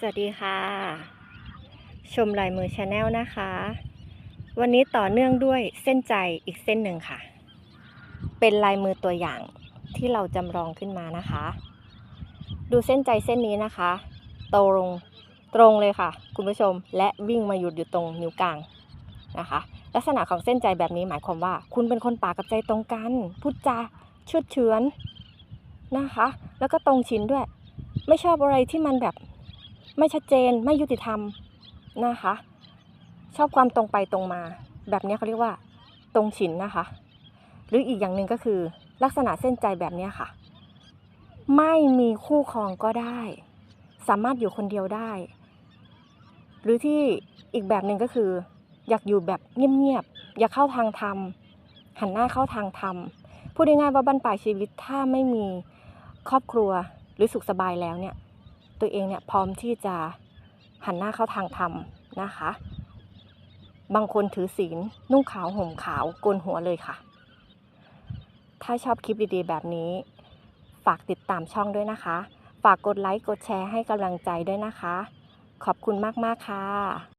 สวัสดีค่ะ ชมลายมือชาแนลนะคะ วันนี้ต่อเนื่องด้วยเส้นใจอีกเส้นหนึ่งค่ะ เป็นลายมือตัวอย่างที่เราจำลองขึ้นมานะคะ ดูเส้นใจเส้นนี้นะคะตรงตรงเลยค่ะ คุณผู้ชมและวิ่งมาหยุดอยู่ตรงนิ้วกลางนะคะ ลักษณะของเส้นใจแบบนี้หมายความว่า คุณเป็นคนปากกับใจตรงกันพูดจาชื่อดเฉือนนะคะ แล้วก็ตรงชิ้นด้วย ไม่ชอบอะไรที่มันแบบ ไม่ชัดเจนไม่ยุติธรรมนะคะ ชอบความตรงไปตรงมา แบบนี้เขาเรียกว่า ตรงฉินนะคะ หรืออีกอย่างหนึ่งก็คือลักษณะเส้นใจแบบนี้ค่ะ ไม่มีคู่ครองก็ได้ สามารถอยู่คนเดียวได้ หรือที่อีกแบบหนึ่งก็คือ อยากอยู่แบบเงียบๆอยากเข้าทางธรรมหันหน้าเข้าทางธรรมพูดง่ายๆว่าบั้นปลายชีวิตถ้าไม่มีครอบครัวหรือสุขสบายแล้วเนี่ย ตัวเองเนี่ยพร้อมที่จะหันหน้าเข้าทางธรรมนะคะ บางคนถือศีลนุ่งขาวห่มขาวโกนหัวเลยค่ะ ถ้าชอบคลิปดีๆ แบบนี้ ฝากติดตามช่องด้วยนะคะ ฝากกดไลค์กดแชร์ให้กำลังใจด้วยนะคะ ขอบคุณมากๆค่ะ